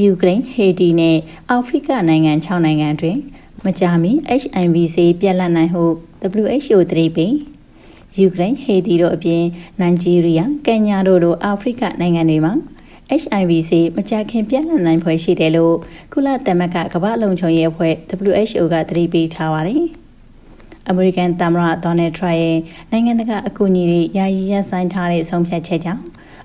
ယူကရိန်းဟေတီနဲ့အာဖရိကနိုင်ငံ6နိုင်ငံတွင် မကြာမီ HIV ဆေးပြန့်လတ်နိုင်ဟု WHO သတိပေးယူကရိန်းဟေတီတို့အပြင်နိုင်ဂျီးရီးယားကင်ညာတို့လိုအာဖရိကနိုင်ငံတွေမှာ HIV ဆေးမကြာခင်ပြန့်နှံ့နိုင်ဖွယ်ရှိတယ်လို့ကုလသမဂ္ဂကမ္ဘာ့လုံခြုံရေးအဖွဲ့ WHO ကသတိပေးထားပါတယ်။အမေရိကန်သမ္မတဒေါ်နယ်ထရန့်ရဲ့နိုင်ငံတကာအကူအညီတွေယာယီရပ်ဆိုင်းထားတဲ့ဆုံးဖြတ်ချက်ကြောင့်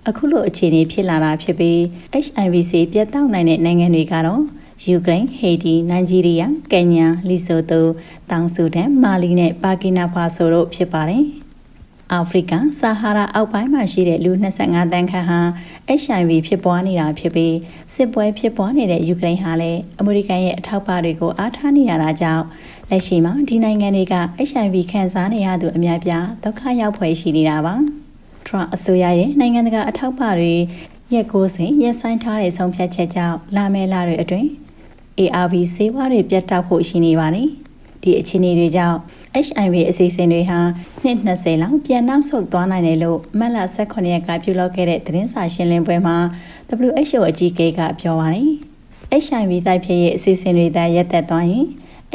အခုလိုအခြေအနေဖြစ်လာတာဖြစ်ပြီး HIV ဆေးပြတ်တောက်နိုင်တဲ့နိုင်ငံတွေကတော့ယူကရိန်း၊ဟေတီ၊နိုင်ဂျီးရီးယား၊ကင်ညာ၊လီဆိုတို၊တောင်ဆူဒန်၊မာလီနဲ့ပါကီနာဖာဆိုတို့ဖြစ်ပါတယ်။အာဖရိကဆာဟာရာအောက်ပိုင်းမှာရှိတဲ့လူ25တန်းခန့်ဟာ HIV ဖြစ်ပွားနေတာဖြစ်ပြီးစစ်ပွဲဖြစ်ပွားနေတဲ့ယူကရိန်းဟာလည်းအမေရိကန်ရဲ့အထောက်ပံ့တွေကိုအားထားနေရတာကြောင့်လက်ရှိမှာဒီနိုင်ငံတွေက HIV ခံစားနေရသူအများပြားဒုက္ခရောက်ဖွယ်ရှိနေတာပါ ထရန့်အစိုးရရဲ့နိုင်ငံတကာအထောက်ပံ့တွေရက်90ရက်ဆိုင်ထားတဲ့ဆုံးဖြတ်ချက်ကြောင့်လာမယ့်လတွေအတွင်း ARV ဆေးဝါးတွေပြတ်တောက်ဖို့ရှိနေပါတယ်ဒီအခြေအနေတွေကြောင့် HIV အစီအစဉ်တွေဟာနှစ်20လောက်ပြန်နောက်ဆုတ်သွားနိုင်တယ်လို့မတ်လ18ရက်ကပြုလုပ်ခဲ့တဲ့သတင်းစာရှင်းလင်းပွဲမှာ WHO အကြီးအကဲကပြောပါတယ်။ HIV တိုက်ဖျက်ရေးအစီအစဉ်တွေသာရပ်သက်သွားရင်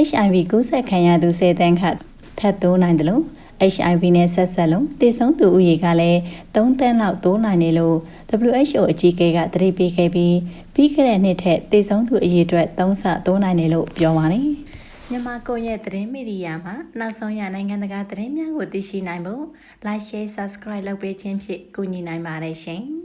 HIV ကူးစက်ခံရသူ10တန်းခန့်ထပ်တိုးနိုင်တယ်လို့ HIV နဲ့ဆက်ဆက်လုံးတည်ဆုံသူဦးရေကလည်း3တန်းလောက်တိုးနိုင်တယ်လို့ WHO အကြီးအကဲကသတိပေးခဲ့ပြီးပြီးခဲ့တဲ့နှစ်ထက်တည်ဆုံသူအရေအတွက်3ဆတိုးနိုင်တယ်လို့ပြောပါတယ်။မြန်မာကိုရဲ့သတင်းမီဒီယာမှာနောက်ဆုံးရနိုင်ငံတကာသတင်းများကိုသိရှိနိုင်ဖို့ Like Share Subscribe လုပ်ပေးခြင်းဖြင့်ကူညီနိုင်ပါတယ်ရှင်။